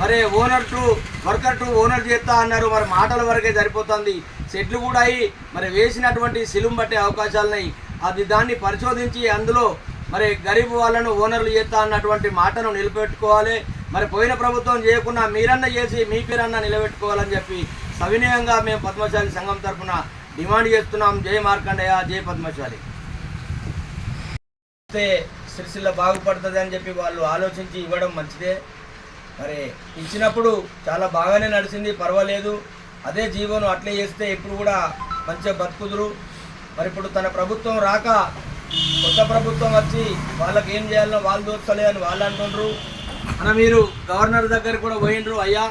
మరి owner to worker to owner చేస్తా అన్నారు. మరి మాటల వరకే సరిపోతుంది. సెట్లు కూడా అయి మరి వేసినటువంటి సిలుం పట్టే అవకాశాలున్నాయి అది దాన్ని పరిశోధించి అందులో మరి గరీబ్ వాళ్ళను ఓనర్లు చేస్తా అన్నటువంటి మాటను నిలబెట్టుకోవాలి. మరి పోయిన ప్రభుత్వం చేయకుండా మీరన్న చేసి మీ పేరన్న నిలబెట్టుకోవాలని చెప్పి సవినయంగా మేము పద్మశాలి సంఘం తరఫున డిమాండ్ చేస్తున్నాం. జై మార్కండయ్య జై పద్మశాలి. సిరిసిల్ల బాగుపడుతుంది అని చెప్పి వాళ్ళు ఆలోచించి ఇవ్వడం మంచిదే. మరి ఇచ్చినప్పుడు చాలా బాగానే నడిచింది పర్వాలేదు. అదే జీవనం అట్లే చేస్తే ఇప్పుడు కూడా మంచిగా బతుకుదురు. మరి ఇప్పుడు తన ప్రభుత్వం రాక కొత్త ప్రభుత్వం వచ్చి వాళ్ళకి ఏం చేయాలో వాళ్ళు దోస్తలే అని వాళ్ళు అంటుండ్రు. మన మీరు గవర్నర్ దగ్గర కూడా పోయిండ్రు అయ్యా.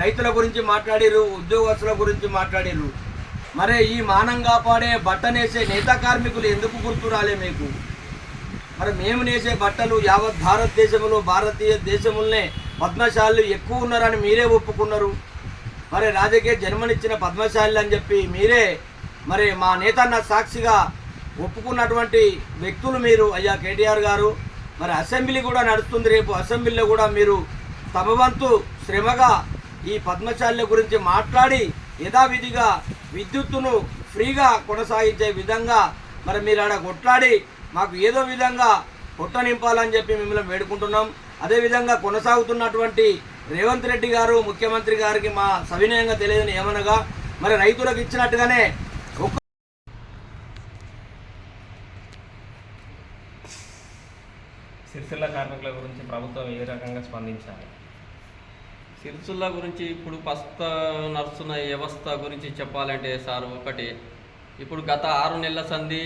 రైతుల గురించి మాట్లాడిరు ఉద్యోగస్తుల గురించి మాట్లాడిర్రు. మరే ఈ మానం కాపాడే బట్టనేసే నేత కార్మికులు ఎందుకు గుర్తు రాలే మీకు? మరి మేము నేసే బట్టలు యావత్ భారతదేశంలో భారతీయ దేశములనే పద్మశాలు ఎక్కువ ఉన్నారని మీరే ఒప్పుకున్నారు. మరి రాజకీయ జన్మనిచ్చిన పద్మశాలి అని చెప్పి మీరే మరి మా నేతన్న సాక్షిగా ఒప్పుకున్నటువంటి వ్యక్తులు మీరు అయ్యా కేటీఆర్ గారు. మరి అసెంబ్లీ కూడా నడుస్తుంది. రేపు అసెంబ్లీలో కూడా మీరు తమ వంతు శ్రమగా ఈ పద్మశాల గురించి మాట్లాడి యథావిధిగా విద్యుత్తును ఫ్రీగా కొనసాగించే విధంగా మరి మీరు ఆడ కొట్లాడి మాకు ఏదో విధంగా పొట్ట నింపాలని చెప్పి మిమ్మల్ని వేడుకుంటున్నాం. అదేవిధంగా కొనసాగుతున్నటువంటి రేవంత్ రెడ్డి గారు ముఖ్యమంత్రి గారికి మా సవినయంగా తెలియదని ఏమనగా మరి రైతులకు ఇచ్చినట్టుగానే ఒక్క సిరిసిల్ల కార్మికుల గురించి ప్రభుత్వం ఏ రకంగా స్పందించాలి? సిరిసిల్ల గురించి ఇప్పుడు ప్రస్తుత నడుస్తున్న వ్యవస్థ గురించి చెప్పాలంటే సార్ ఒకటి ఇప్పుడు గత ఆరు నెలల సంధి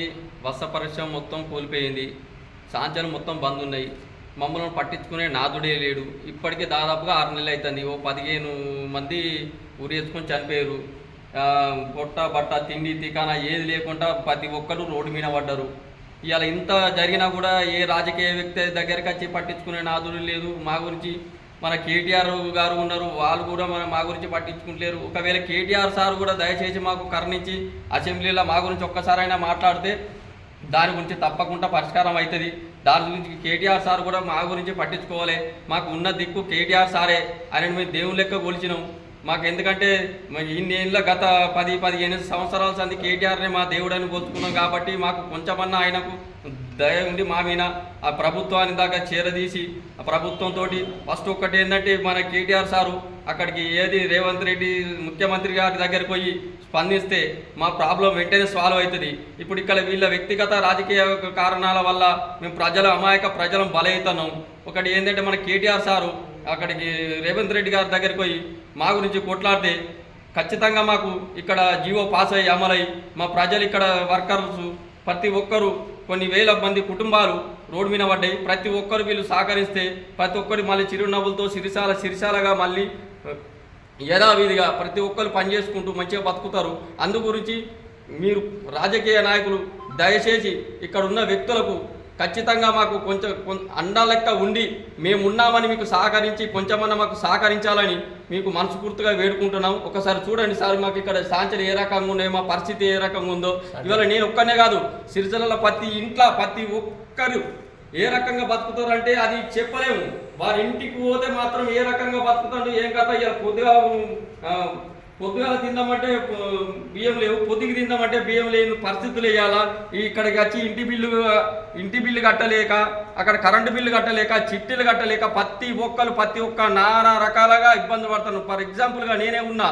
వస్త్ర పరిశ్రమ మొత్తం కోల్పోయింది. సాంచలు మొత్తం బంద్ ఉన్నాయి మమ్మల్ని పట్టించుకునే నాదుడే లేడు. ఇప్పటికే దాదాపుగా ఆరు నెలలు అవుతుంది ఓ పదిహేను మంది ఉరేసుకొని చనిపోయారు. పొట్ట బట్ట తిండి తికానా ఏది లేకుండా ప్రతి ఒక్కరు రోడ్డు మీద పడ్డారు. ఇవాళ ఇంత జరిగినా కూడా ఏ రాజకీయ వ్యక్తి దగ్గరికి వచ్చి పట్టించుకునే నాదుడు లేదు. మా గురించి మన కేటీఆర్ గారు ఉన్నారు వాళ్ళు కూడా మన మా గురించి పట్టించుకుంటలేరు. ఒకవేళ కేటీఆర్ సార్ కూడా దయచేసి మాకు కరుణించి అసెంబ్లీలో మా గురించి ఒక్కసారైనా మాట్లాడితే దాని గురించి తప్పకుండా పరిష్కారం అవుతుంది. దాని గురించి కేటీఆర్ సార్ కూడా మా గురించి పట్టించుకోవాలి. మాకు ఉన్న దిక్కు కేటీఆర్ సారే ఆయన మేము దేవుని లెక్క కొలిచినాం. మాకు ఎందుకంటే ఇన్ని ఏళ్ళ గత పది పదిహేను సంవత్సరాల సంది కేటీఆర్ని మా దేవుడని కొలుచుకున్నాం కాబట్టి మాకు కొంచెమన్నా ఆయనకు దయ ఉండి మా మీద ఆ ప్రభుత్వాన్ని దాకా చేరదీసి ఆ ప్రభుత్వంతో ఫస్ట్ ఒక్కటి ఏంటంటే మన కేటీఆర్ సారు అక్కడికి ఏది రేవంత్ రెడ్డి ముఖ్యమంత్రి గారి దగ్గరికి పోయి స్పందిస్తే మా ప్రాబ్లం వెంటనే సాల్వ్ అవుతుంది. ఇప్పుడు ఇక్కడ వీళ్ళ వ్యక్తిగత రాజకీయ కారణాల వల్ల మేము ప్రజల అమాయక ప్రజలం బలవుతున్నాం ఒకటి ఏంటంటే మన కేటీఆర్ సారు అక్కడికి రేవంత్ రెడ్డి గారి దగ్గరికి పోయి మా గురించి కొట్లాడితే ఖచ్చితంగా మాకు ఇక్కడ జీవో పాస్ అయ్యి అమలై మా ప్రజలు ఇక్కడ వర్కర్స్ ప్రతి ఒక్కరు కొన్ని వేల మంది కుటుంబాలు రోడ్డు మీద పడ్డాయి. ప్రతి ఒక్కరు వీళ్ళు సహకరిస్తే ప్రతి ఒక్కరు మళ్ళీ చిరునవ్వులతో సిరిసాల సిరిసాలగా మళ్ళీ యథావిధిగా ప్రతి ఒక్కరు పనిచేసుకుంటూ మంచిగా బతుకుతారు. అందు గురించి మీరు రాజకీయ నాయకులు దయచేసి ఇక్కడ ఉన్న వ్యక్తులకు ఖచ్చితంగా మాకు కొంచెం అండా లెక్క ఉండి మేము ఉన్నామని మీకు సహకరించి కొంచెమన్నా మాకు సహకరించాలని మీకు మనస్ఫూర్తిగా వేడుకుంటున్నాం ఒకసారి చూడండి సార్ మాకు ఇక్కడ సాంచలు ఏ రకంగా ఉన్నాయో మా పరిస్థితి ఏ రకంగా ఉందో. ఇవాళ నేను ఒక్కనే కాదు సిరిసిల్ల ప్రతి ఇంట్లో ప్రతి ఒక్కరు ఏ రకంగా బతుకుతారంటే అది చెప్పలేము. వారి ఇంటికి పోతే మాత్రం ఏ రకంగా బతుకుతాడు ఏం కథ? ఇలా పొద్దుగా ఆ, పొద్దుగాల తిందామంటే బియ్యం లేవు పొద్దుకి తిందామంటే బియ్యం లేని పరిస్థితులు వేయాలా ఇక్కడికి వచ్చి ఇంటి బిల్లు ఇంటి బిల్లు కట్టలేక అక్కడ కరెంటు బిల్లు కట్టలేక చిట్టీలు కట్టలేక ప్రతి ఒక్కరు ప్రతి ఒక్క నానా రకాలుగా ఇబ్బంది పడుతున్నాను ఫర్ ఎగ్జాంపుల్గా నేనే ఉన్నా.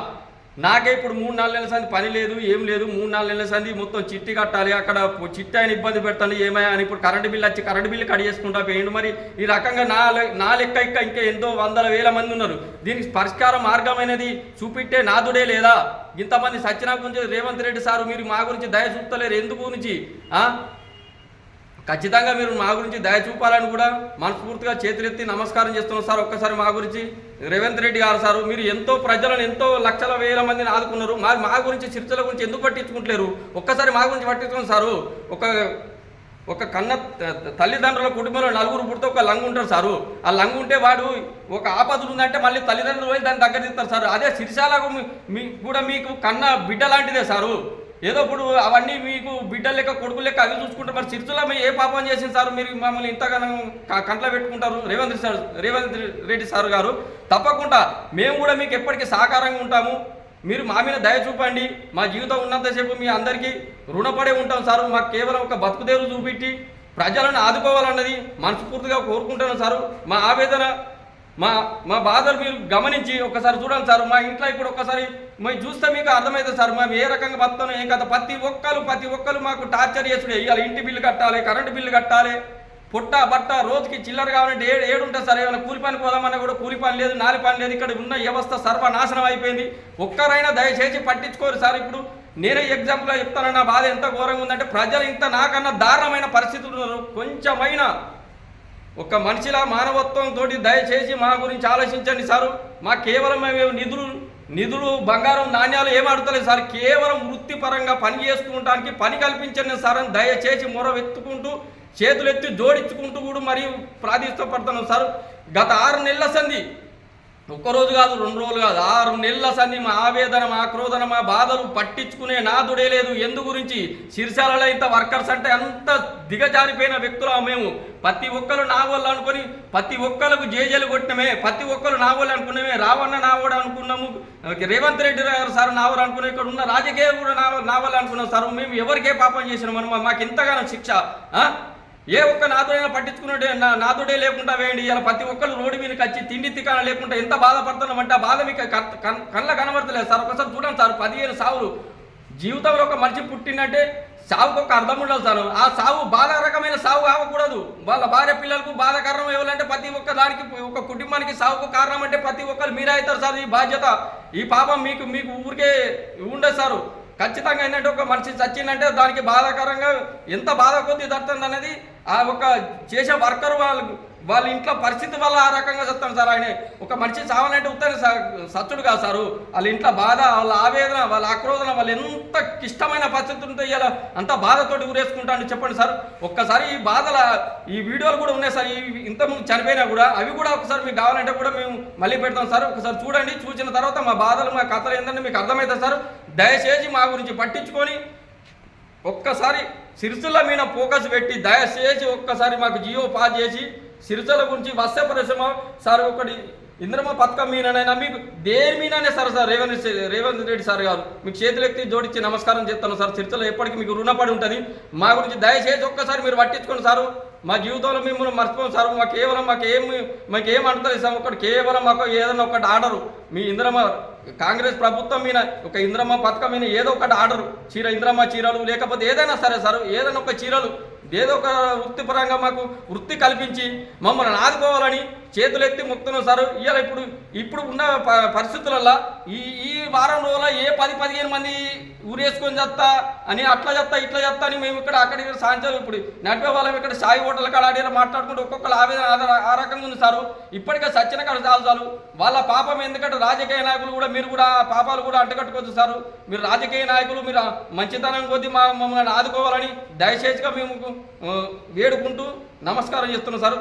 నాకే ఇప్పుడు మూడు నాలుగు నెలల సంది పని లేదు ఏం లేదు. మూడు నాలుగు నెలల సంది మొత్తం చిట్టి కట్టాలి. అక్కడ చిట్టి ఆయన ఇబ్బంది పెడతాను ఏమయ్యా అని ఇప్పుడు కరెంటు బిల్లు వచ్చి కరెంటు బిల్లు కట్ చేసుకుంటా పోయిండు. మరి ఈ రకంగా నా లె- నా లెక్క ఇంకా ఇంకా ఎంతో వందల వేల మంది ఉన్నారు. దీనికి పరిష్కార మార్గమైనది చూపిట్టే నాదుడే లేదా? ఇంతమంది సత్యనా గురించి రేవంత్ రెడ్డి సారు మీరు మా గురించి దయ చూస్తలేరు. ఎందుకు గురించి? ఖచ్చితంగా మీరు మా గురించి దయ చూపాలని కూడా మనస్ఫూర్తిగా చేతులెత్తి నమస్కారం చేస్తున్నాం సార్ ఒక్కసారి మా గురించి. రేవంత్ రెడ్డి గారు సార్ మీరు ఎంతో ప్రజలను ఎంతో లక్షల వేల మందిని ఆదుకున్నారు. మరి మా గురించి చిరుతల గురించి ఎందుకు పట్టించుకుంటలేరు? ఒక్కసారి మా గురించి పట్టించుకోండి సారు. ఒక ఒక కన్న త- తల్లిదండ్రుల కుటుంబంలో నలుగురు పుడితే ఒక లంగు ఉంటారు సారు. ఆ లంగు ఉంటే వాడు ఒక ఆపదలు ఉందంటే మళ్ళీ తల్లిదండ్రులు పోయి దాన్ని దగ్గర తీస్తారు సార్. అదే సిరిశాలకు మీ కూడా మీకు కన్న బిడ్డ లాంటిదే సారు. ఏదో ఇప్పుడు అవన్నీ మీకు బిడ్డ లెక్క కొడుకు లెక్క అవి చూసుకుంటారు మరి సిరిసిల్ల ఏ పాపం చేసింది సార్? మీరు మమ్మల్ని ఇంతగానో కంట్లో పెట్టుకుంటారు? Revanth sir Revanth Reddy sir garu. తప్పకుండా మేము కూడా మీకు ఎప్పటికీ సహకారంగా ఉంటాము. మీరు మా మీద దయ చూపండి. మా జీవితం ఉన్నంతసేపు మీ అందరికీ రుణపడే ఉంటాం సార్. మాకు కేవలం ఒక బతుకుదేరు చూపెట్టి ప్రజలను ఆదుకోవాలన్నది మనస్ఫూర్తిగా కోరుకుంటాను సారు. మా ఆవేదన మా మా బాధలు మీరు గమనించి ఒకసారి చూడండి సార్. మా ఇంట్లో ఇప్పుడు ఒకసారి మేము చూస్తే మీకు అర్థమవుతుంది సార్ మేము ఏ రకంగా బతాను ఏం కదా. ప్రతి ఒక్కరు ప్రతి ఒక్కరు మాకు టార్చర్ చేసుడే. ఇవాళ ఇంటి బిల్లు కట్టాలి కరెంటు బిల్లు కట్టాలి. పుట్ట బట్ట రోజుకి చిల్లర కావాలంటే ఏడు ఏడు సార్ ఏమైనా కూలి పని పోదామన్నా కూడా కూలి పని లేదు నాలి పని లేదు. ఇక్కడ ఉన్న వ్యవస్థ సర్వనాశనం అయిపోయింది. ఒక్కరైనా దయచేసి పట్టించుకోరు సార్. ఇప్పుడు నేనే ఎగ్జాంపుల్గా చెప్తాను బాధ ఎంత ఘోరంగా ఉందంటే ప్రజలు ఇంత నాకన్నా దారుణమైన పరిస్థితులు ఉన్నారు. కొంచెమైనా ఒక మనిషిలా మానవత్వంతో దయచేసి మా గురించి ఆలోచించండి సారు. మా కేవలం మేము నిధులు నిధులు బంగారం నాణ్యాలు ఏం అడతలేదు సార్. కేవలం వృత్తిపరంగా పని చేసుకుంటానికి పని కల్పించండి సార్ అని దయచేసి మొరవెత్తుకుంటూ చేతులు ఎత్తి జోడించుకుంటూ కూడా మరి ప్రార్థిష్టపడుతున్నాం సార్. గత ఆరు నెలల సంధి ఒక్కరోజు కాదు రెండు రోజులు కాదు. ఆరు నెలల సన్ని మా ఆవేదన మా క్రోధన మా బాధలు పట్టించుకునే నాదుడే లేదు. ఎందు గురించి సిరిశాలలో ఇంత వర్కర్స్ అంటే అంత దిగజారిపోయిన వ్యక్తులు మేము. ప్రతి ఒక్కరు నా వాళ్ళు అనుకొని ప్రతి ఒక్కరికి జేజలు కొట్టినమే ప్రతి ఒక్కరు నా వాళ్ళు అనుకున్నామే. రావణ నావాడు అనుకున్నాము. రేవంత్ రెడ్డి గారు సార్ నా అనుకునే అనుకున్నాం ఇక్కడ ఉన్న రాజకీయ కూడా నా నా వాళ్ళు అనుకున్నాం. సార్ మేము ఎవరికే పాపం చేసినాం? మనం మాకు ఇంతగానో శిక్ష ఏ ఒక్క నాదుడైనా పట్టించుకున్నట్టే నాదుడే లేకుండా వేయండి. ఇలా ప్రతి ఒక్కరు రోడ్డు మీదకి వచ్చి తిండి తికాన లేకుండా ఎంత బాధపడుతున్నామంటే ఆ బాధ మీకు కళ్ళ కనబడతలేదు. సార్ ఒకసారి చూడండి సార్ పదిహేను సావులు. జీవితంలో ఒక మనిషి పుట్టినట్టే సావుకు ఒక అర్థం ఉండాలి సార్. ఆ సావు బాధారకమైన సావు కావకూడదు వాళ్ళ భార్య పిల్లలకు బాధాకరణం ఇవ్వాలంటే ప్రతి ఒక్క దానికి ఒక కుటుంబానికి సావుకు కారణం అంటే ప్రతి ఒక్కరు మీరే అవుతారు సార్. ఈ బాధ్యత ఈ పాపం మీకు మీకు ఊరికే ఉండదు సార్. ఖచ్చితంగా ఏంటంటే ఒక మనిషి చచ్చిందంటే దానికి బాధాకరంగా ఎంత బాధ కొద్ది దొరుకుతుంది అనేది ఆ ఒక చేసే వర్కర్ వాళ్ళు వాళ్ళ ఇంట్లో పరిస్థితి వల్ల ఆ రకంగా చెప్తాను సార్. ఆయన ఒక మనిషి చావాలంటే ఉత్తర సత్తుడు కాదు సారు. వాళ్ళ ఇంట్లో బాధ వాళ్ళ ఆవేదన వాళ్ళ ఆక్రోధన వాళ్ళు ఎంత క్లిష్టమైన పరిస్థితి ఉంటే ఇలా అంత బాధతోటి ఊరేసుకుంటాను చెప్పండి సార్. ఒక్కసారి ఈ బాధల ఈ వీడియోలు కూడా ఉన్నాయి సార్. ఈ ఇంతకుముందు చనిపోయినా కూడా అవి కూడా ఒకసారి మీకు కావాలంటే కూడా మేము మళ్ళీ పెడతాం సార్. ఒకసారి చూడండి. చూసిన తర్వాత మా బాధలు మా కథలు ఏంటంటే మీకు అర్థమవుతుంది సార్. దయచేసి మా గురించి పట్టించుకొని ఒక్కసారి సిరిసిల్ల మీద ఫోకస్ పెట్టి దయచేసి ఒక్కసారి మాకు జియో పాస్ చేసి సిరిసిల్ల గురించి వస్య పరిశ్రమ సార్ ఒకటి ఇంద్రమ పథకం మీదనైనా మీకు దేని మీదనే sir sir Revanth Revanth Reddy sir garu. మీకు చేతులెత్తి జోడించి నమస్కారం చేస్తాను సార్. సిరిసిల్ల ఎప్పటికీ మీకు రుణపడి ఉంటుంది. మా గురించి దయచేసి ఒక్కసారి మీరు పట్టించుకోండి సారు. మా జీవితంలో మిమ్మల్ని మర్చిపోం సార్. మాకు కేవలం మాకు ఏం మాకు ఏం అంటారు సార్. ఒకటి కేవలం మాకు ఏదైనా ఒకటి ఆర్డరు. మీ ఇంద్రమ కాంగ్రెస్ ప్రభుత్వం మీద ఒక ఇంద్రమ్మ పథకం మీద ఏదో ఒకటి ఆర్డరు. చీర ఇంద్రమ్మ చీరలు లేకపోతే ఏదైనా సరే సార్ ఏదైనా ఒక చీరలు ఏదో ఒక వృత్తిపరంగా మాకు వృత్తి కల్పించి మమ్మల్ని ఆదుకోవాలని చేతులెత్తి మొక్కుతున్నాం సార్. ఇవాళ ఇప్పుడు ఇప్పుడు ఉన్న ప- పరిస్థితులలో ఈ ఈ వారం రోజుల ఏ పది పదిహేను మంది ఊరేసుకొని చేస్తా అని అట్లా చేస్తా ఇట్లా చేస్తా అని మేము ఇక్కడ అక్కడ ఇక్కడ సాయంత్రం ఇప్పుడు నడిపే వాళ్ళం ఇక్కడ సాయి హోటల్ కాడ మాట్లాడుకుంటూ ఒక్కొక్కరు ఆవేదన ఆ- రకంగా ఉంది సారు. ఇప్పటికే సచ్చిన కాడ చాలు చాలు. వాళ్ళ పాపం ఎందుకంటే రాజకీయ నాయకులు కూడా మీరు కూడా పాపాలు కూడా అంటగట్టుకోవచ్చు సారు. మీరు రాజకీయ నాయకులు మీరు మంచితనం కొద్దీ మా మమ్మల్ని ఆదుకోవాలని దయచేసిగా మేము వేడుకుంటూ నమస్కారం చేస్తున్నాం సార్.